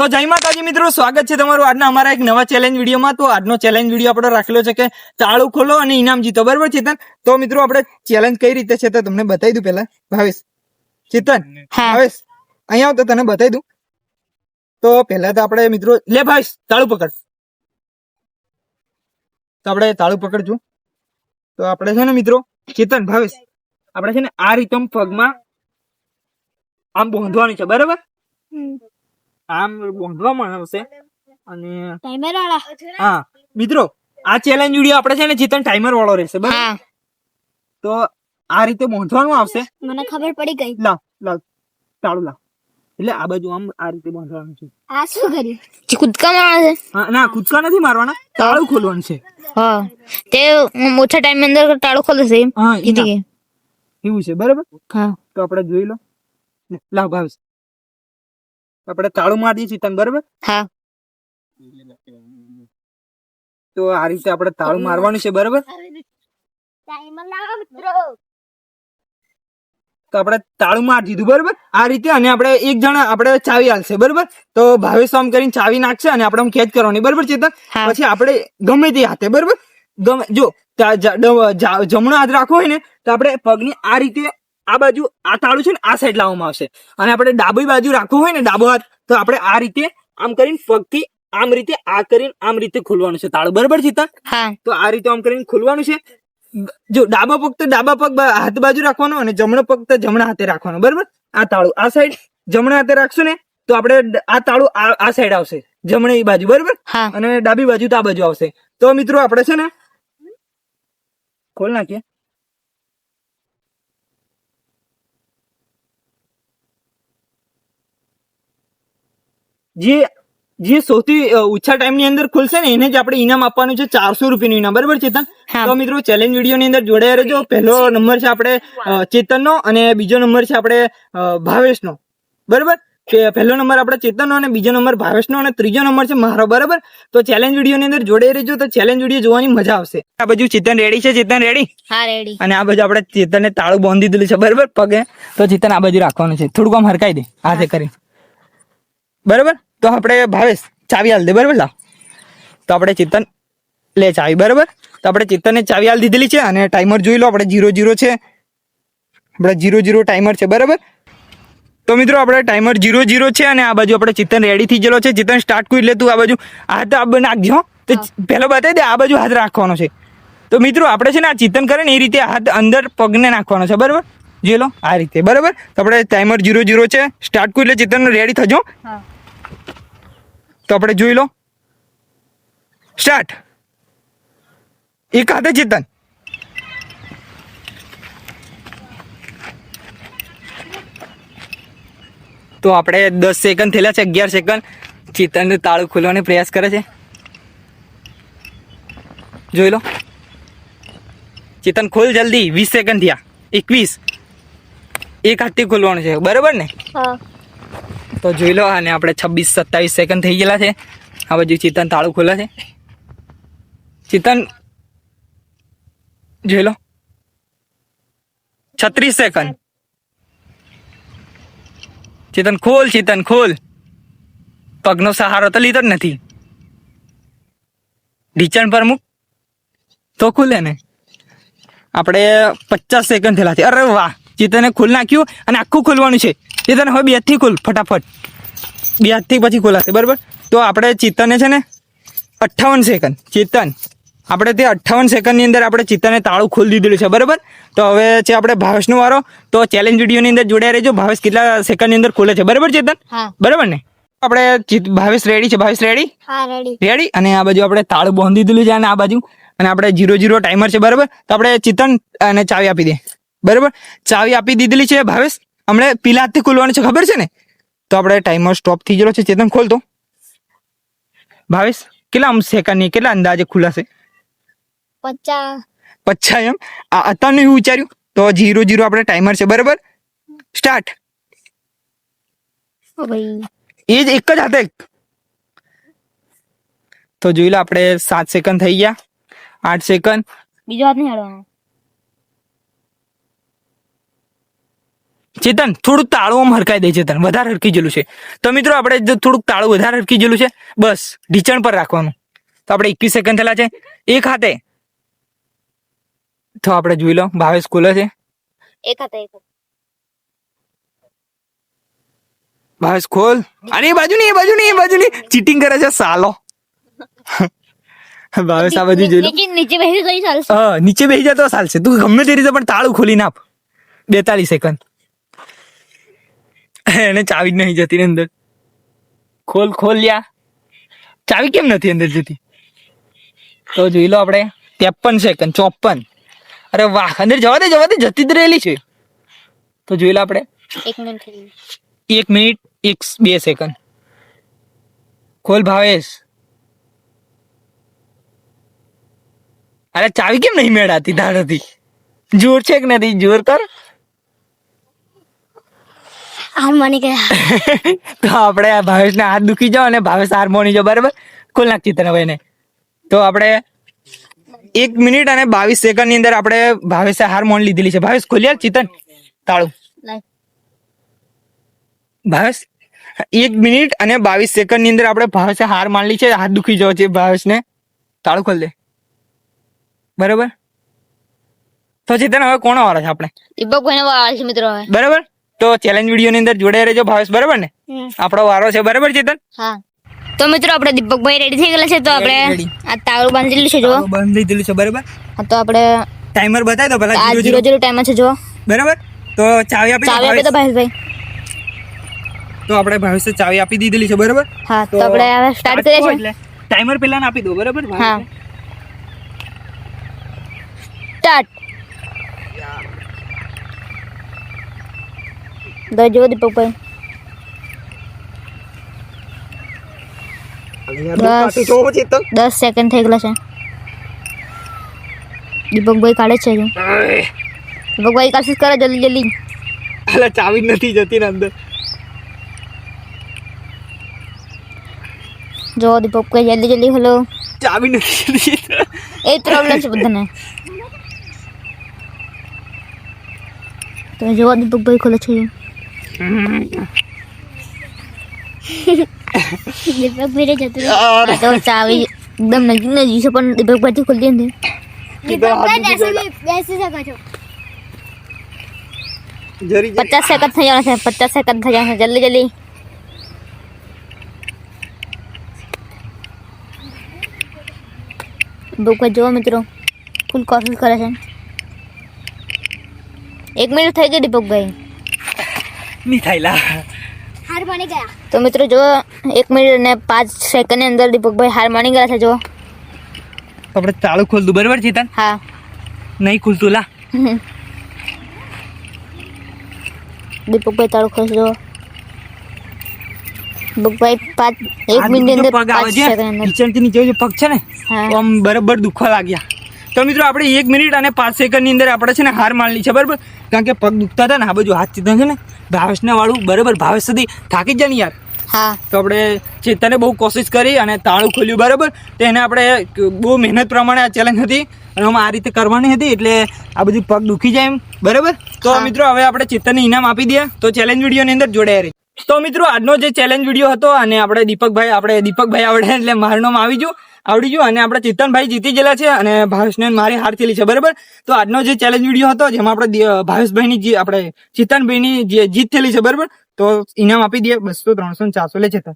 તો જય માતાજી મિત્રો સ્વાગત છે તમારું આજના અમારા એક નવા ચેલેન્જ વિડીયોમાં. તો આજનો ચેલેન્જ વીડિયો આપણે રાખેલો છે કે ચાળુ ખોલો અને ઇનામ જીતો. બરાબર ચેતન? તો મિત્રો આપણે ચેલેન્જ કઈ રીતે છે તો તમને બતાવી દઉં પેલા ભાવેશ. ચેતન? ભાવેશ અહીંયા આવ તો તને બતાવી દઉં. તો પહેલા તો આપણે મિત્રો લે ભાવેશ તાળું પકડ. તો આપણે તાળુ પકડજો. તો આપણે છે ને મિત્રો ચેતન ભાવેશ આપણે છે ને આ રીતે પગમાં આમ બોંધવાનું છે. બરાબર? આમ બાંધવામાં આવશે. અને ટાઈમર વાળા. હા મિત્રો આ ચેલેન્જ વીડિયો આપણે છે ને જીતન ટાઈમર વાળો રહેશે બરાબર? હા. તો આ રીતે બાંધવાનું આવશે? મને ખબર પડી ગઈ. લાવ લાવ તાળું લાવ. એટલે આ બાજુ આમ આ રીતે બાંધવાનું છે. આ શું કર્યું? કૂદકા મારવા છે? હા ના કૂદકા નથી મારવાના તાળું ખોલવાનું છે. હા. તે ઓછા ટાઈમ અંદર તાળું ખોલે છે એમ. હા જીતી. ગઈ એવું છે બરાબર? હા. તો આપણે જોઈ લો. લે, લાવ ભાવેશ આપણે તાળું મારી દઈએ ચેતન બરાબર? હા. તો આ રીતે આપણે તાળું મારવાનું છે બરાબર? તો આપણે તાળું મારી દીધું બરાબર? આ રીતે અને આપણે એક જણા આપણે ચાવી હાલશે બરાબર? તો ભાવેશ આમ કરીને ચાવી નાખશે અને આપણે ખેંચ કરવાની બરાબર ચેતન? પછી આપણે ગમે તે હાથે બરાબર? ગમે જા- જમણો હાથ રાખવો હોય ને તો આપણે પગની આ રીતે આ બાજુ આ તાળું છે ને આ સાઈડ લાવવામાં આવશે. અને આપણે ડાબી બાજુ રાખવું હોય ને ડાબો હાથ તો આપણે આ રીતે આમ કરીને પગથી આમ રીતે આ કરીને આમ રીતે ખોલવાનું છે તાળું. બરાબર છે હા. તો આ રીતે આમ કરીને ખોલવાનું છે. જો ડાબા પગ તો ડાબા પગ હાથ બાજુ રાખવાનો અને જમણો પગ તો જમણા હાથે રાખવાનો. બરાબર? આ તાળું. આ સાઈડ જમણા હાથે રાખશું ને તો આપણે આ તાળું આ આ સાઈડ આવશે. જમણી બાજુ. બરાબર? અને ડાબી બાજુ તો આ બાજુ આવશે. તો મિત્રો આપણે છે ને ખોલ નાખીએ. જે જે સૌથી ઓછા ટાઈમની અંદર ખુલશે ને એને જ આપણે ઇનામ આપવાનું છે ચારસો રૂપિયાનું ઇનામ. બરાબર ચેતન? તો મિત્રો ચેલેન્જ વીડિયો ની અંદર જોડાયા રહેજો. પહેલો નંબર છે આપણે ચેતનનો અને બીજો નંબર છે આપણે ભાવેશ ભાવેશનો. બરાબર? પહેલો નંબર આપણે ચેતનનો અને બીજો નંબર ભાવેશનો અને ત્રીજો નંબર છે મારો. બરાબર? તો ચેલેન્જ વીડિયો ની અંદર જોડાઈ રહેજો. તો ચેલેન્જ વીડિયો જોવાની મજા આવશે. આ બાજુ ચેતન રેડી છે? ચેતન રેડી હા રેડી અને આ બાજુ આપણે ચેતનને તાળું બાંધી દીધું છે. બરાબર? પગે. તો ચેતન આ બાજુ રાખવાનું છે. થોડુંક આમ હરકાઈ દે. હાથે કરી. બરાબર? તો આપણે ભાવેશ ચાવી હાલ દે બરાબર? લાવ. તો આપણે ચિંતન લે ચાવી બરાબર? તો આપણે ચેતનને ચાવી હાલ દીધેલી છે અને ટાઈમર જોઈ લો આપણે જીરો જીરો છે. આપણે જીરો જીરો ટાઈમર છે બરાબર? તો મિત્રો આપણે ટાઈમર જીરો જીરો છે અને આ બાજુ આપણે ચેતન રેડી થઈ ગયેલો છે. ચેતન સ્ટાર્ટ કરી લે તું આ બાજુ. હાથ આ નાખજો તો પહેલો બતાવી દે આ બાજુ હાથ રાખવાનો છે. તો મિત્રો આપણે છે ને આ ચિંતન કરે ને એ રીતે હાથ અંદર પગને નાખવાનો છે બરાબર? જોઈ લો આ રીતે બરાબર? તો આપણે ટાઈમર જીરો જીરો છે. સ્ટાર્ટ કરી એટલે ચિત્તન રેડી થજો. હા. તો આપણે જોઈ લો. સ્ટાર્ટ એક હાથે ચેતન તો આપણે દસ સેકન્ડ થયેલા છે, અગિયાર સેકન્ડ ચેતન તાળું ખોલવાનો પ્રયાસ કરે છે. જોઈ લો. ચેતન ખોલ જલ્દી, વીસ સેકન્ડ થયા. એકવીસ. એક હાથથી ખોલવાનું છે, બરાબર ને? હા. તો જોઈ લો અને આપણે છવ્વીસ, સત્તાવીસ સેકન્ડ થઈ ગયેલા છે. આ બાજુ ચિતન તાળું ખોલે છે. ચિતન, જોઈ લો. છત્રીસ સેકન્ડ ચેતન, ખોલ ચેતન, ખોલ. પગનો સહારો તો લીધો જ નથી. ઢીચણ પર મૂક. તો ખુલે ને. આપણે પચાસ સેકન્ડ થયેલા છે. અરે વાહ. ચેતને ખુલ નાખ્યું અને આખું ખોલવાનું છે. ચેતન હવે બે હાથથી ખોલ ફટાફટ. બે હાથથી પછી ખોલાશે બરાબર? તો આપણે ચિત્તને છે ને અઠ્ઠાવન સેકન્ડ ચિત્તન. આપણે તે અઠ્ઠાવન સેકન્ડની અંદર આપણે ચેતને તાળું ખોલી દીધેલું છે બરાબર? તો હવે છે આપણે ભાવેશનો વારો. તો ચેલેન્જ વિડીયોની અંદર જોડાઈ રહેજો. ભાવેશ કેટલા સેકન્ડની અંદર ખોલે છે બરાબર ચેતન બરાબર ને? આપણે ભાવેશ રેડી છે? ભાવેશ રેડી રેડી અને આ બાજુ આપણે તાળું બાંધી દીધેલું છે અને આ બાજુ. અને આપણે જીરો જીરો ટાઈમર છે બરાબર? તો આપણે ચિતન અને ચાવી આપી દે બરાબર? ચાવી આપી દીધેલી છે ભાવેશ. હમણાં પીલા હાથથી ખોલવાનું છે ખબર છે ને? તો આપણે ટાઈમર સ્ટોપ થઈ ગયેલો છે ચેતન ખોલતો ભાવેશ કેટલા આમ સેકન્ડની કેટલા અંદાજે ખુલાશે? પચાસ. પચ્છા એમ? આ અત્યારનું એવું વિચાર્યું? તો જીરો જીરો આપણે ટાઈમર છે બરાબર? સ્ટાર્ટ એ જ એક જ હાથે તો જોઈ લો આપણે સાત સેકન્ડ થઈ ગયા. આઠ સેકન્ડ બીજો હાથ નહીં હાડવાનો ચેતન થોડુંક તાળું આમ હરકાઈ દે ચેતન વધારે હરકી ગયેલું છે. તો મિત્રો આપણે થોડુંક તાળું વધારે હરકી ગયેલું છે બસ ઢીચણ પર રાખવાનું. તો આપણે એકવીસ સેકન્ડ થયેલા છે. એક હાથે. તો આપણે જોઈ લો ભાવેશ ખોલે છે. એક હાથે એક ભાવેશ ખોલ. અરે એ બાજુ નહીં એ બાજુ નહીં એ બાજુ નહીં. ચીટિંગ કરે છે સાલો. ભાવેશ આ બાજુ જોઈ લો. નીચે બેસી ગઈ ચાલશે હા નીચે બેસી જતો ચાલશે તું ગમે તે રીતે પણ તાળું ખોલી નાખ. બેતાલીસ સેકન્ડ એને ચાવી જ નહીં જતી અંદર. ખોલ ખોલ લ્યા. ચાવી કેમ નથી અંદર જતી? તો જોઈ લો આપણે. ત્રેપન સેકન્ડ ચોપન. અરે વાહ અંદર જવા દે જવા દે જતી જ રહેલી છે. તો જોઈ લો આપણે. એક મિનિટ એક મિનિટ એક બે સેકન્ડ ખોલ ભાવેશ. અરે ચાવી કેમ નહીં મેળાતી? તારાથી જોર છે કે નથી? જોર કર. હાર ગયા તો આપણે ભાવેશને હાથ દુખી જાવ અને ભાવેશ હાર્મોની જો બરાબર? ખોલ નાખ ચિત્રભાઈને તો આપણે એક મિનિટ અને બાવીસ સેકન્ડની અંદર આપણે ભાવેશે હાર્મોન લીધેલી છે. ભાવેશ ખોલ્યા ચિતન તાળું. ભાવેશ એક મિનિટ અને બાવીસ સેકન્ડની અંદર આપણે ભાવેશે હાર માનલી છે. હાથ દુખી જવો છે ભાવેશને. તાળું ખોલ દે. બરાબર? તો ચેતન હવે કોનો વારો છે આપણે? દીપકભાઈને વાળ છે મિત્રો હવે. બરાબર? તો ચેલેન્જ વીડિયો ની અંદર જોડાઈ રહેજો ભાવેશ બરાબર ને? આપણો વારો છે બરાબર ચેતન? હા. તો મિત્રો આપણે દીપકભાઈ રેડી થઈ ગયેલા છે તો આપણે આ તાળું બાંધેલું છે જો બંધ ગયેલું છે બરાબર? હા તો આપણે ટાઈમર બતાવી દો જીરો જીરો જીરો. છે જો બરાબર? તો ચાવી આપી ચાવી આપી દો ભાવેશભાઈ. તો આપણે ભાવેશ ચાવી આપી દીધેલી છે બરાબર? હા તો આપણે હવે સ્ટાર્ટ કરીએ છીએ. ટાઈમર પેલા આપી દો બરાબર? હા. સ્ટાર્ટ દો જો દીપકભાઈ. દસ સેકન્ડ થઈ ગયેલા છે. દીપકભાઈ કાઢે છે દીપકભાઈ કાશી કરે જલ્દી જલ્દી. એટલે ચાવી નથી જતી ને અંદર. જો દીપકભાઈ જલ્દી જલ્દી હલો. ચાવી નથી જતી એ પ્રોબ્લેમ છે બધાને. તો જો દીપકભાઈ ખોલે છે દીપકભાઈ જતું આ તો ચાવી એકદમ નજીક નજીક છે પણ દીપકભાઈ ખોલતી નથી જરી પચાસ સેકન્ડ થઈ જવાના છે પચાસ સેકન્ડ થઈ જવાના છે જલ્દી જલ્દી દીપકભાઈ જુઓ મિત્રો ફૂલ કોશિશ કરે છે એક મિનિટ થઈ ગઈ દીપકભાઈ નહીં થાયલા હાર માની ગયા. તો મિત્રો જો એક મિનિટ અને પાંચ સેકન્ડની અંદર દીપકભાઈ હાર માની ગયા છે જો આપણે ચાલુ ખોલ દઉં બરાબર ચેતન હા. નહીં ખુલતું લા. દીપકભાઈ તાળું ખોલશે જો દીપકભાઈ પાંચ એક મિનિટની અંદર પગ આવે છે. કિચનથી નીચે જે પગ છે ને? આમ બરાબર દુખવા લાગ્યા. તો મિત્રો આપણે એક મિનિટ અને પાંચ સેકન્ડની અંદર આપણે છે ને હાર માનલી છે બરાબર? કારણ કે પગ દુખતા હતા ને આ બાજુ હાથ ચિત્ર છે ને ભાવેશના વાળું બરાબર? ભાવેશ સુધી થાકી જાય ને યાર. હા. તો આપણે ચેતને બહુ કોશિશ કરી અને તાળું ખોલ્યું બરાબર? તો એને આપણે બહુ મહેનત પ્રમાણે આ ચેલેન્જ હતી અને આમાં આ રીતે કરવાની હતી એટલે આ બધું પગ દુખી જાય એમ બરાબર? તો મિત્રો હવે આપણે ચેતનને ઇનામ આપી દઈએ તો ચેલેન્જ વિડીયોની અંદર જોડાયા રહી તો મિત્રો આજનો જે ચેલેન્જ વીડિયો હતો અને આપણે દીપકભાઈ આપણે દીપકભાઈ આવડે એટલે મારું નામ આવી ગયું. આવડી ગયું અને આપણે ચિતનભાઈ જીતી ગયેલા છે અને ભાવેશને મારી હાર થયેલી છે, બરાબર? તો આજનો જે ચેલેન્જ વીડિયો હતો, જેમાં આપણે ભાવેશભાઈની જે આપણે ચેતનભાઈની જે જીત થયેલી છે, બરાબર? તો ઇનામ આપી દઈએ, બસો ત્રણસો ચારસો લે ચેતન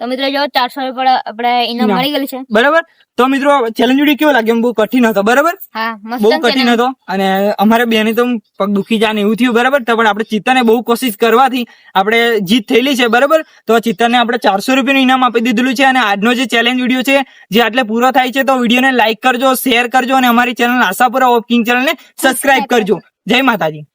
તો મિત્રો જો ચારસો રૂપિયા આપણે ઇનામ. મળી ગયેલું છે. બરાબર? તો મિત્રો ચેલેન્જ વીડિયો કેવો લાગ્યો? બહુ કઠિન હતો બરાબર? હા બહુ કઠિન હતો અને અમારે બેને તો પગ દુખી જાય ને એવું થયું બરાબર? તો પણ આપણે ચિત્તાને બહુ કોશિશ કરવાથી આપણે જીત થયેલી છે બરાબર? તો ચિત્તાને આપણે ચારસો રૂપિયાનું ઇનામ આપી દીધેલું છે અને આજનો જે ચેલેન્જ વીડિયો છે જે આટલે પૂરો થાય છે તો વિડીયોને લાઈક કરજો શેર કરજો અને અમારી ચેનલ આશાપુરા ઓફ કિંગ ચેનલને સબસ્ક્રાઇબ કરજો. જય માતાજી.